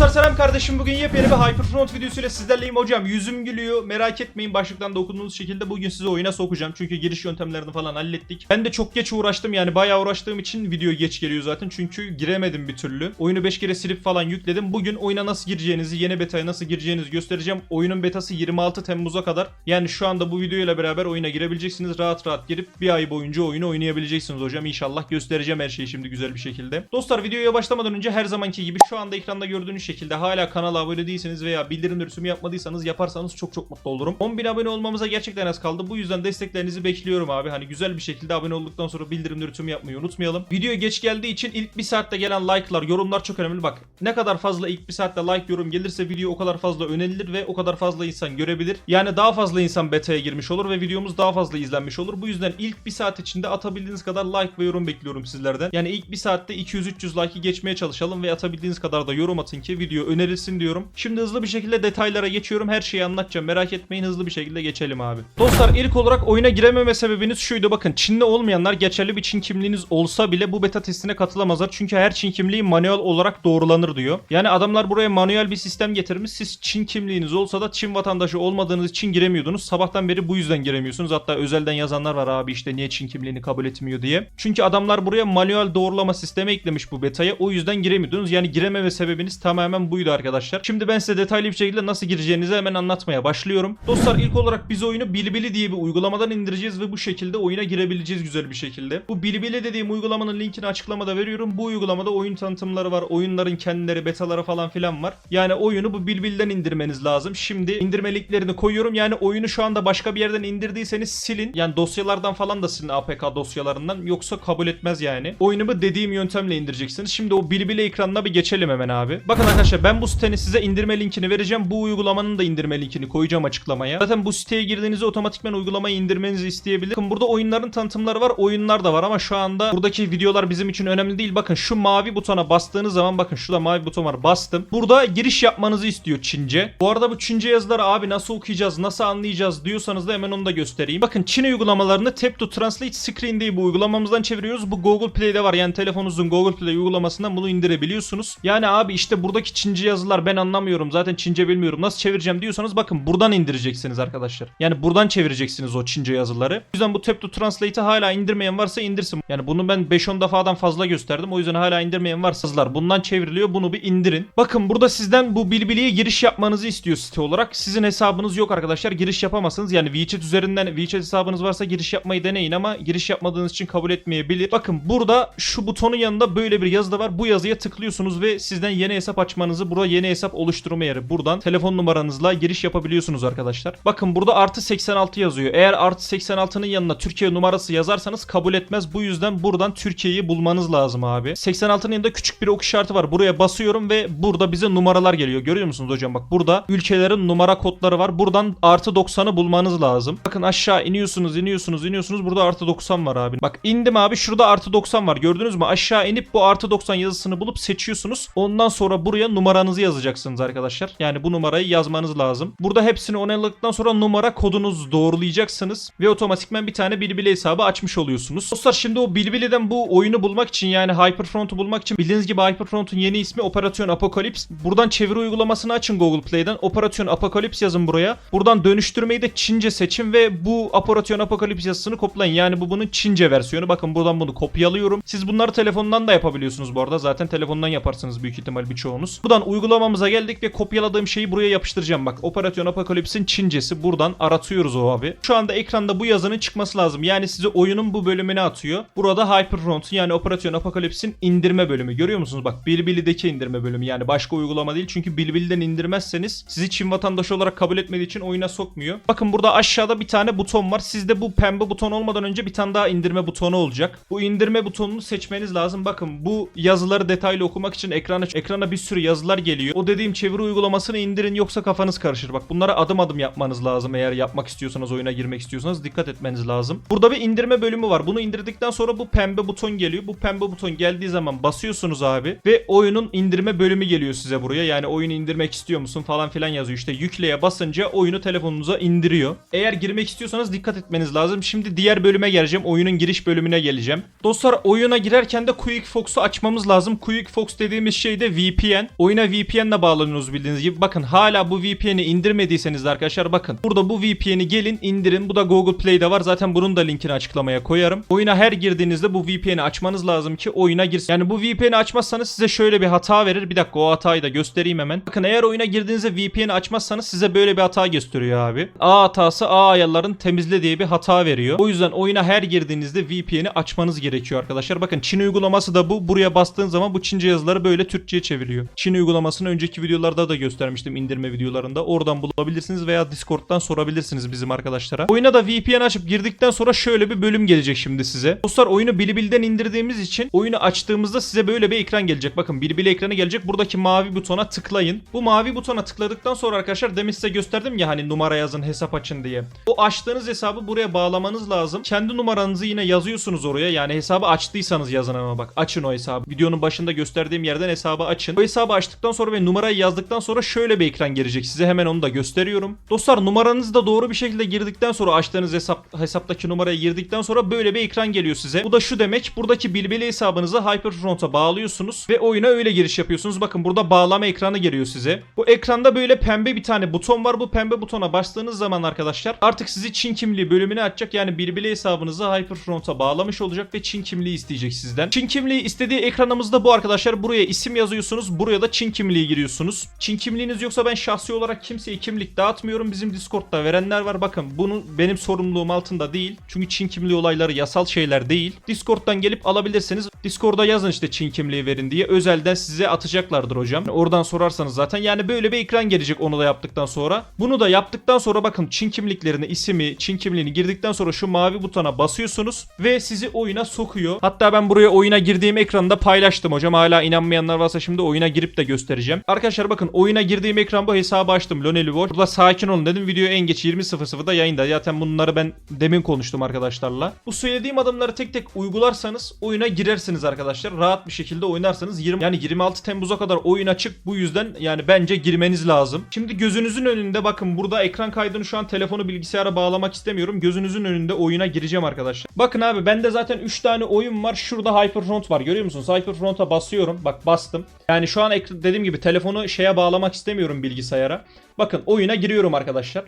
Dostlar selam kardeşim. Bugün yepyeni bir Hyperfront videosuyla sizlerleyim hocam. Yüzüm gülüyor. Merak etmeyin başlıktan da okuduğunuz şekilde bugün sizi oyuna sokacağım. Çünkü giriş yöntemlerini falan hallettik. Ben de çok geç uğraştım yani bayağı uğraştığım için video geç geliyor zaten. Çünkü giremedim bir türlü. Oyunu 5 kere silip falan yükledim. Bugün oyuna nasıl gireceğinizi yeni betaya nasıl gireceğinizi göstereceğim. Oyunun betası 26 Temmuz'a kadar. Yani şu anda bu videoyla beraber oyuna girebileceksiniz. Rahat rahat girip bir ay boyunca oyunu oynayabileceksiniz hocam. İnşallah göstereceğim her şeyi şimdi güzel bir şekilde. Dostlar videoya başlamadan önce her zamanki gibi şu anda ekranda gördüğünüz şekilde hala kanala abone değilseniz veya bildirim rüsumu yapmadıysanız yaparsanız çok çok mutlu olurum. 10.000 abone olmamıza gerçekten az kaldı. Bu yüzden desteklerinizi bekliyorum abi. Hani güzel bir şekilde abone olduktan sonra bildirim rüsumu yapmayı unutmayalım. Video geç geldiği için ilk bir saatte gelen like'lar, yorumlar çok önemli. Bak ne kadar fazla ilk bir saatte like yorum gelirse video o kadar fazla önerilir ve o kadar fazla insan görebilir. Yani daha fazla insan beta'ya girmiş olur ve videomuz daha fazla izlenmiş olur. Bu yüzden ilk bir saat içinde atabildiğiniz kadar like ve yorum bekliyorum sizlerden. Yani ilk bir saatte 200-300 like'ı geçmeye çalışalım ve atabildiğiniz kadar da yorum atın ki video önerilsin diyorum. Şimdi hızlı bir şekilde detaylara geçiyorum. Her şeyi anlatacağım. Merak etmeyin hızlı bir şekilde geçelim abi. Dostlar ilk olarak oyuna girememe sebebiniz şuydu. Bakın Çinli olmayanlar geçerli bir Çin kimliğiniz olsa bile bu beta testine katılamazlar. Çünkü her Çin kimliği manuel olarak doğrulanır diyor. Yani adamlar buraya manuel bir sistem getirmiş. Siz Çin kimliğiniz olsa da Çin vatandaşı olmadığınız için giremiyordunuz. Sabahtan beri bu yüzden giremiyorsunuz. Hatta özelden yazanlar var abi işte niye Çin kimliğini kabul etmiyor diye. Çünkü adamlar buraya manuel doğrulama sistemi eklemiş bu betaya. O yüzden giremiyordunuz. Yani girememe sebebiniz tamamen buydu arkadaşlar. Şimdi ben size detaylı bir şekilde nasıl gireceğinizi hemen anlatmaya başlıyorum. Dostlar ilk olarak biz oyunu Bilibili diye bir uygulamadan indireceğiz ve bu şekilde oyuna girebileceğiz güzel bir şekilde. Bu Bilibili dediğim uygulamanın linkini açıklamada veriyorum. Bu uygulamada oyun tanıtımları var. Oyunların kendileri, betaları falan filan var. Yani oyunu bu Bilbili'den indirmeniz lazım. Şimdi indirme linklerini koyuyorum. Yani oyunu şu anda başka bir yerden indirdiyseniz silin. Yani dosyalardan falan da silin APK dosyalarından. Yoksa kabul etmez yani. Oyunu bu dediğim yöntemle indireceksiniz. Şimdi o Bilibili ekranına bir geçelim hemen abi. Bakın ben bu sitenin size indirme linkini vereceğim. Bu uygulamanın da indirme linkini koyacağım açıklamaya. Zaten bu siteye girdiğinizde otomatikman uygulamayı indirmenizi isteyebilir. Bakın burada oyunların tanıtımları var, oyunlar da var ama şu anda buradaki videolar bizim için önemli değil. Bakın şu mavi butona bastığınız zaman bakın şurada mavi buton var. Bastım. Burada giriş yapmanızı istiyor Çince. Bu arada bu Çince yazıları abi nasıl okuyacağız, nasıl anlayacağız diyorsanız da hemen onu da göstereyim. Bakın Çin uygulamalarını Tap to Translate Screen diye bu uygulamamızdan çeviriyoruz. Bu Google Play'de var. Yani telefonunuzun Google Play uygulamasından bunu indirebiliyorsunuz. Yani abi işte buradaki Çince yazılar ben anlamıyorum. Zaten Çince bilmiyorum. Nasıl çevireceğim diyorsanız bakın buradan indireceksiniz arkadaşlar. Yani buradan çevireceksiniz o Çince yazıları. O yüzden bu Tap to Translate'i hala indirmeyen varsa indirsin. Yani bunu ben 5-10 defadan fazla gösterdim. O yüzden hala indirmeyen varsa yazılar bundan çevriliyor. Bunu bir indirin. Bakın burada sizden bu Bilbili'ye giriş yapmanızı istiyor site olarak. Sizin hesabınız yok arkadaşlar. Giriş yapamazsınız. Yani WeChat üzerinden WeChat hesabınız varsa giriş yapmayı deneyin ama giriş yapmadığınız için kabul etmeyebilir. Bakın burada şu butonun yanında böyle bir yazı da var. Bu yazıya tıklıyorsunuz ve sizden yeni hesap açmanızı burada yeni hesap oluşturma yeri. Buradan telefon numaranızla giriş yapabiliyorsunuz arkadaşlar. Bakın burada artı 86 yazıyor. Eğer artı 86'nın yanına Türkiye numarası yazarsanız kabul etmez. Bu yüzden buradan Türkiye'yi bulmanız lazım abi. 86'nın yanında küçük bir ok işareti var. Buraya basıyorum ve burada bize numaralar geliyor. Görüyor musunuz hocam? Bak burada ülkelerin numara kodları var. Buradan artı 90'ı bulmanız lazım. Bakın aşağı iniyorsunuz, iniyorsunuz, iniyorsunuz. Burada artı 90 var abi. Bak indim abi. Şurada artı 90 var. Gördünüz mü? Aşağı inip bu artı 90 yazısını bulup seçiyorsunuz. Ondan sonra buraya numaranızı yazacaksınız arkadaşlar. Yani bu numarayı yazmanız lazım. Burada hepsini onayladıktan sonra numara kodunuzu doğrulayacaksınız ve otomatikman bir tane Bilibili hesabı açmış oluyorsunuz. Dostlar şimdi o Bilibili'den bu oyunu bulmak için yani Hyperfront'u bulmak için bildiğiniz gibi Hyperfront'un yeni ismi Operasyon Apocalypse. Buradan çeviri uygulamasını açın Google Play'den. Operasyon Apocalypse yazın buraya. Buradan dönüştürmeyi de Çince seçin ve bu Operasyon Apocalypse yazısını koplayın. Yani bu bunun Çince versiyonu. Bakın buradan bunu kopyalıyorum. Siz bunları telefondan da yapabiliyorsunuz bu arada. Zaten telefondan yaparsınız büyük ihtimal birçoğunuz. Buradan uygulamamıza geldik ve kopyaladığım şeyi buraya yapıştıracağım. Bak Operasyon Apocalypse'in Çincesi. Buradan aratıyoruz o abi. Şu anda ekranda bu yazının çıkması lazım. Yani size oyunun bu bölümünü atıyor. Burada Hyperfront'un yani Operasyon Apocalypse'in indirme bölümü. Görüyor musunuz? Bak Bilbili'deki indirme bölümü. Yani başka uygulama değil. Çünkü Bilbili'den indirmezseniz sizi Çin vatandaşı olarak kabul etmediği için oyuna sokmuyor. Bakın burada aşağıda bir tane buton var. Sizde bu pembe buton olmadan önce bir tane daha indirme butonu olacak. Bu indirme butonunu seçmeniz lazım. Bakın bu yazıları detaylı okumak için ekrana ekrana bir sürü yazılar geliyor. O dediğim çeviri uygulamasını indirin yoksa kafanız karışır. Bak bunlara adım adım yapmanız lazım eğer yapmak istiyorsanız oyuna girmek istiyorsanız dikkat etmeniz lazım. Burada bir indirme bölümü var. Bunu indirdikten sonra bu pembe buton geliyor. Bu pembe buton geldiği zaman basıyorsunuz abi ve oyunun indirme bölümü geliyor size buraya. Yani oyunu indirmek istiyor musun falan filan yazıyor. İşte yükleye basınca oyunu telefonunuza indiriyor. Eğer girmek istiyorsanız dikkat etmeniz lazım. Şimdi diğer bölüme geleceğim. Oyunun giriş bölümüne geleceğim. Dostlar oyuna girerken de Quick Fox'u açmamız lazım. Quick Fox dediğimiz şey de VPN. Oyuna VPN'le bağlanıyorsunuz bildiğiniz gibi. Bakın hala bu VPN'i indirmediyseniz de arkadaşlar bakın. Burada bu VPN'i gelin indirin. Bu da Google Play'de var. Zaten bunun da linkini açıklamaya koyarım. Oyuna her girdiğinizde bu VPN'i açmanız lazım ki oyuna girsin. Yani bu VPN'i açmazsanız size şöyle bir hata verir. Bir dakika o hatayı da göstereyim hemen. Bakın eğer oyuna girdiğinizde VPN'i açmazsanız size böyle bir hata gösteriyor abi. A hatası A ayarların temizle diye bir hata veriyor. O yüzden oyuna her girdiğinizde VPN'i açmanız gerekiyor arkadaşlar. Bakın Çin uygulaması da bu. Buraya bastığın zaman bu Çince yazıları böyle Türkçe'ye çeviriyor. Çin uygulamasını önceki videolarda da göstermiştim indirme videolarında. Oradan bulabilirsiniz veya Discord'dan sorabilirsiniz bizim arkadaşlara. Oyuna da VPN açıp girdikten sonra şöyle bir bölüm gelecek şimdi size. Dostlar oyunu Bilibil'den indirdiğimiz için oyunu açtığımızda size böyle bir ekran gelecek. Bakın Bilibil ekranı gelecek. Buradaki mavi butona tıklayın. Bu mavi butona tıkladıktan sonra arkadaşlar demin size gösterdim ya hani numara yazın hesap açın diye. O açtığınız hesabı buraya bağlamanız lazım. Kendi numaranızı yine yazıyorsunuz oraya. Yani hesabı açtıysanız yazın ama bak. Açın o hesabı. Videonun başında gösterdiğim yerden hesabı açın. O hesabı açtıktan sonra ve numarayı yazdıktan sonra şöyle bir ekran gelecek. Size hemen onu da gösteriyorum. Dostlar numaranızı da doğru bir şekilde girdikten sonra açtığınız hesap hesaptaki numaraya girdikten sonra böyle bir ekran geliyor size. Bu da şu demek. Buradaki bilbili hesabınızı Hyperfront'a bağlıyorsunuz ve oyuna öyle giriş yapıyorsunuz. Bakın burada bağlama ekranı geliyor size. Bu ekranda böyle pembe bir tane buton var. Bu pembe butona bastığınız zaman arkadaşlar artık sizi Çin kimliği bölümüne açacak. Yani bilbili hesabınızı Hyperfront'a bağlamış olacak ve Çin kimliği isteyecek sizden. Çin kimliği istediği ekranımızda bu arkadaşlar. Buraya isim yazıyorsunuz. Buraya da Çin kimliği giriyorsunuz. Çin kimliğiniz yoksa ben şahsi olarak kimseye kimlik dağıtmıyorum. Bizim Discord'da verenler var. Bakın bunu benim sorumluluğum altında değil. Çünkü Çin kimliği olayları yasal şeyler değil. Discord'dan gelip alabilirsiniz. Discord'a yazın işte Çin kimliği verin diye. Özelden size atacaklardır hocam. Oradan sorarsanız zaten. Yani böyle bir ekran gelecek onu da yaptıktan sonra. Bunu da yaptıktan sonra bakın Çin kimliklerini, ismi, Çin kimliğini girdikten sonra şu mavi butona basıyorsunuz ve sizi oyuna sokuyor. Hatta ben buraya oyuna girdiğim ekranda paylaştım hocam. Hala inanmayanlar varsa şimdi oyuna girip de göstereceğim. Arkadaşlar bakın oyuna girdiğim ekran bu hesabı açtım. Lonely Watch. Burada sakin olun dedim. Video en geç 20.00'da yayında. Zaten bunları ben demin konuştum arkadaşlarla. Bu söylediğim adımları tek tek uygularsanız oyuna girersiniz arkadaşlar. Rahat bir şekilde oynarsanız 20 yani 26 Temmuz'a kadar oyun açık. Bu yüzden yani bence girmeniz lazım. Şimdi gözünüzün önünde bakın burada ekran kaydını şu an telefonu bilgisayara bağlamak istemiyorum. Gözünüzün önünde oyuna gireceğim arkadaşlar. Bakın abi bende zaten 3 tane oyun var. Şurada Hyperfront var. Görüyor musunuz? Hyperfront'a basıyorum. Bak bastım. Yani şu an ekran- dediğim gibi telefonu şeye bağlamak istemiyorum bilgisayara. Bakın oyuna giriyorum arkadaşlar.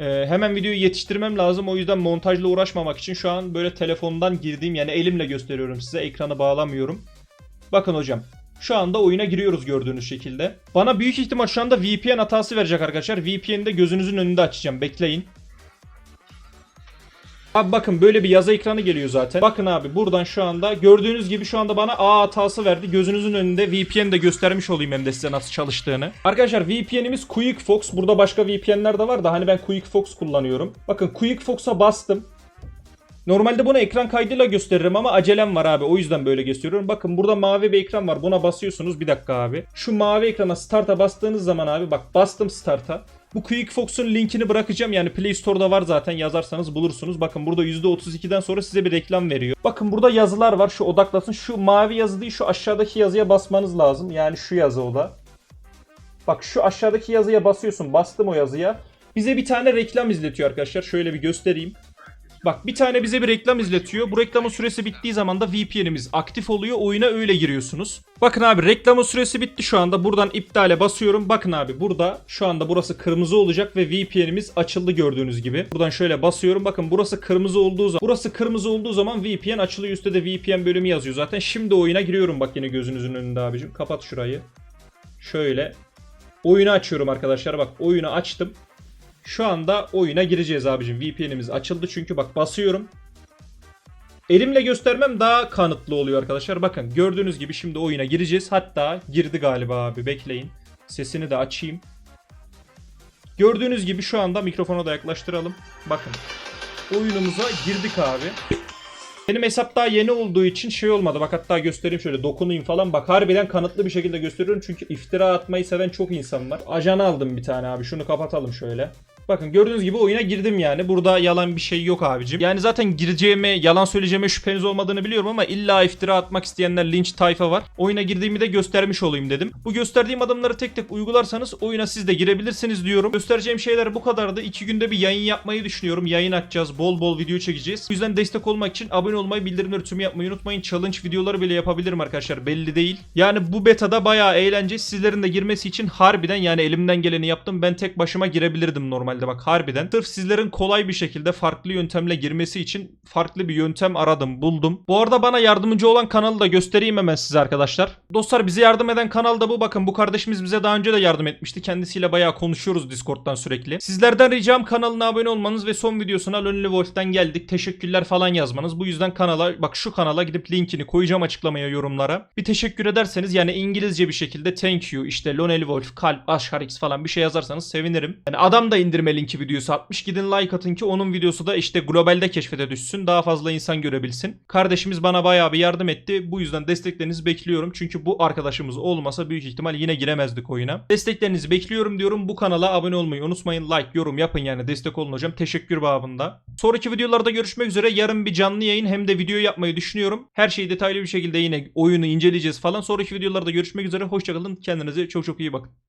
Ee, hemen videoyu yetiştirmem lazım. O yüzden montajla uğraşmamak için şu an böyle telefondan girdiğim yani elimle gösteriyorum size. Ekranı bağlamıyorum. Bakın hocam. Şu anda oyuna giriyoruz gördüğünüz şekilde. Bana büyük ihtimal şu anda VPN hatası verecek arkadaşlar. VPN'i de gözünüzün önünde açacağım. Bekleyin. Abi bakın böyle bir yazı ekranı geliyor zaten. Bakın abi buradan şu anda gördüğünüz gibi şu anda bana A hatası verdi. Gözünüzün önünde VPN de göstermiş olayım hem de size nasıl çalıştığını. Arkadaşlar VPN'imiz Quick Fox. Burada başka VPN'ler de var da hani ben Quick Fox kullanıyorum. Bakın Quick Fox'a bastım. Normalde bunu ekran kaydıyla gösteririm ama acelem var abi. O yüzden böyle gösteriyorum. Bakın burada mavi bir ekran var. Buna basıyorsunuz. Bir dakika abi. Şu mavi ekrana start'a bastığınız zaman abi bak bastım start'a. Bu Quick linkini bırakacağım. Yani Play Store'da var zaten. Yazarsanız bulursunuz. Bakın burada %32'den sonra size bir reklam veriyor. Bakın burada yazılar var. Şu odaklasın. Şu mavi yazı değil şu aşağıdaki yazıya basmanız lazım. Yani şu yazı o da. Bak şu aşağıdaki yazıya basıyorsun. Bastım o yazıya. Bize bir tane reklam izletiyor arkadaşlar. Şöyle bir göstereyim. Bak bir tane bize bir reklam izletiyor. Bu reklamın süresi bittiği zaman da VPN'imiz aktif oluyor. Oyuna öyle giriyorsunuz. Bakın abi reklamın süresi bitti şu anda. Buradan iptale basıyorum. Bakın abi burada şu anda burası kırmızı olacak ve VPN'imiz açıldı gördüğünüz gibi. Buradan şöyle basıyorum. Bakın burası kırmızı olduğu zaman burası kırmızı olduğu zaman VPN açılıyor. Üstte de VPN bölümü yazıyor zaten. Şimdi oyuna giriyorum bak yine gözünüzün önünde abicim. Kapat şurayı. Şöyle. Oyunu açıyorum arkadaşlar. Bak oyunu açtım. Şu anda oyuna gireceğiz abicim. VPN'imiz açıldı çünkü bak basıyorum. Elimle göstermem daha kanıtlı oluyor arkadaşlar. Bakın gördüğünüz gibi şimdi oyuna gireceğiz. Hatta girdi galiba abi bekleyin. Sesini de açayım. Gördüğünüz gibi şu anda mikrofona da yaklaştıralım. Bakın oyunumuza girdik abi. Benim hesap daha yeni olduğu için şey olmadı. Bak hatta göstereyim şöyle dokunayım falan. Bak harbiden kanıtlı bir şekilde gösteriyorum. Çünkü iftira atmayı seven çok insan var. Ajan aldım bir tane abi. Şunu kapatalım şöyle. Bakın gördüğünüz gibi oyuna girdim yani. Burada yalan bir şey yok abicim. Yani zaten gireceğime, yalan söyleyeceğime şüpheniz olmadığını biliyorum ama illa iftira atmak isteyenler linç tayfa var. Oyuna girdiğimi de göstermiş olayım dedim. Bu gösterdiğim adımları tek tek uygularsanız oyuna siz de girebilirsiniz diyorum. Göstereceğim şeyler bu kadardı. İki günde bir yayın yapmayı düşünüyorum. Yayın açacağız. Bol bol video çekeceğiz. Bu yüzden destek olmak için abone olmayı, bildirimleri tüm yapmayı unutmayın. Challenge videoları bile yapabilirim arkadaşlar. Belli değil. Yani bu betada bayağı eğlence. Sizlerin de girmesi için harbiden yani elimden geleni yaptım. Ben tek başıma girebilirdim normalde bak harbiden. Sırf sizlerin kolay bir şekilde farklı yöntemle girmesi için farklı bir yöntem aradım, buldum. Bu arada bana yardımcı olan kanalı da göstereyim hemen size arkadaşlar. Dostlar bize yardım eden kanal da bu. Bakın bu kardeşimiz bize daha önce de yardım etmişti. Kendisiyle bayağı konuşuyoruz Discord'dan sürekli. Sizlerden ricam kanalına abone olmanız ve son videosuna Lonely Wolf'ten geldik. Teşekkürler falan yazmanız. Bu yüzden kanala bak şu kanala gidip linkini koyacağım açıklamaya yorumlara. Bir teşekkür ederseniz yani İngilizce bir şekilde thank you işte Lonely Wolf, kalp, X falan bir şey yazarsanız sevinirim. Yani adam da indirme linki videosu atmış. Gidin like atın ki onun videosu da işte globalde keşfete düşsün. Daha fazla insan görebilsin. Kardeşimiz bana bayağı bir yardım etti. Bu yüzden desteklerinizi bekliyorum. Çünkü bu arkadaşımız olmasa büyük ihtimal yine giremezdik oyuna. Desteklerinizi bekliyorum diyorum. Bu kanala abone olmayı unutmayın. Like, yorum yapın yani destek olun hocam. Teşekkür babında. Sonraki videolarda görüşmek üzere. Yarın bir canlı yayın hem de video yapmayı düşünüyorum. Her şeyi detaylı bir şekilde yine oyunu inceleyeceğiz falan. Sonraki videolarda görüşmek üzere. Hoşçakalın. Kendinize çok çok iyi bakın.